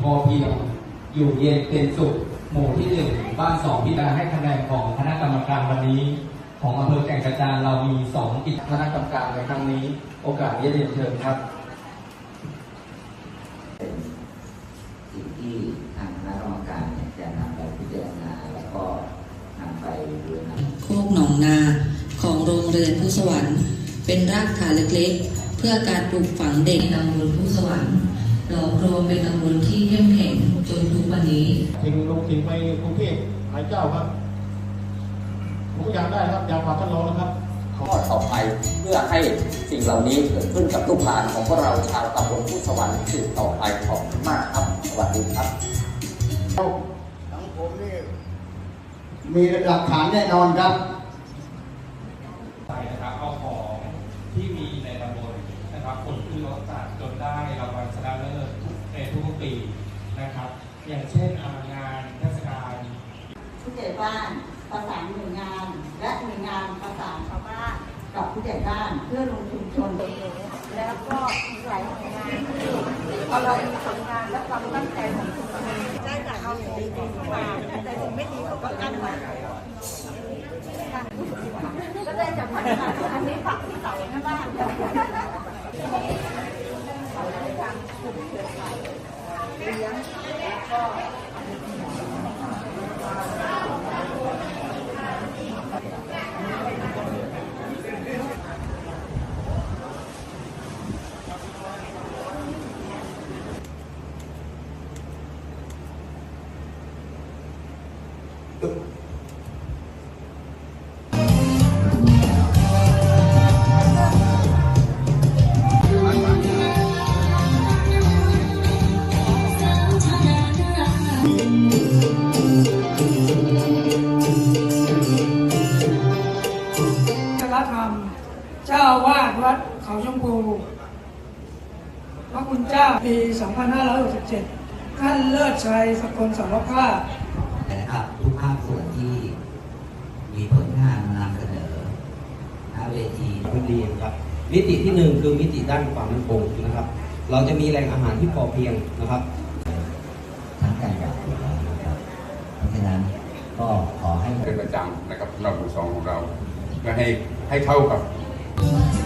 พอเพียงอยู่เย็นเป็นสุข หมู่ที่หนึ่งบ้านสองพิจารณาให้คะแนนของคณะกรรมการวันนี้ ของอำเภอแก่งกระจานเรามีสองกิจคณะกรรมการในครั้งนี้ โอกาสนี้เรียนเชิญครับสิ่งที่ทางคณะกรรมการเนี่ยจะนำไปพิจารณาแล้วก็นำไปดูนะโคกหนองนาของโรงเรือนผู้สวรรค์ เป็นรากฐานเล็กๆ เพื่อการปลูกฝังเด็กในตำบลผู้สวรรค์ หลอมรวมเป็นตำบลที่เข้มแข็งจนทุกวันนี้ ทิ้งลงทิ้งไปกรุงเทพหลายเจ้าครับผมอยากได้ครับอยากฝากท่านรองนะครับข้อต่อไปเพื่อให้สิ่งเหล่านี้เกิดขึ้นกับลูกหลานของพวกเราชาวตำบลพุทธสวรรค์สืบต่อไปขอบคุณมากครับสวัสดีครับสังคมนี่มีหลักฐานแน่นอนครับ ไปนะครับเอาของที่มีในตำบล นะครับผลคือรสจัดจนได้รางวัลชนะเลิศทุกในทุกๆปีนะครับ อย่างเช่นอ่างานเทศกาลผู้ใหญ่บ้านประสานหน่วยงาน และหน่วยงานประสานชาวบ้านกับผู้ใหญ่บ้านเพื่อลงชุมชนแล้วก็มีหลายหน่วยงานที่พอเรามีผลงานและความตั้งใจของชุมชนได้จากเอาสิ่งดีๆเข้ามาแต่สิ่งไม่ดีเขาก็กั้นไว้ก็ได้จากพัฒนาอันนี้ฝักที่เสาหน้าบ้าน เลี้ยงแล้วก็ ชลธรรม เจ้าอาวาดวัดเขาชมพูพระคุณเจ้าปี 2567 ท่านเลิศชัยสกลสารภาพนะครับทุกภาคส่วนที่มีผลงานมานำเสนอหน้าเวทีพื้นดีนะครับ มิติที่หนึ่งคือมิติด้านความมั่นคงนะครับ เราจะมีแหล่งอาหารที่พอเพียงนะครับทั้งการกับอยู่แล้วนะครับ เพราะฉะนั้นก็ขอให้เป็นประจำนะครับสำหรับหมู่สองของเรา เพื่อให้ให้เท่ากับเ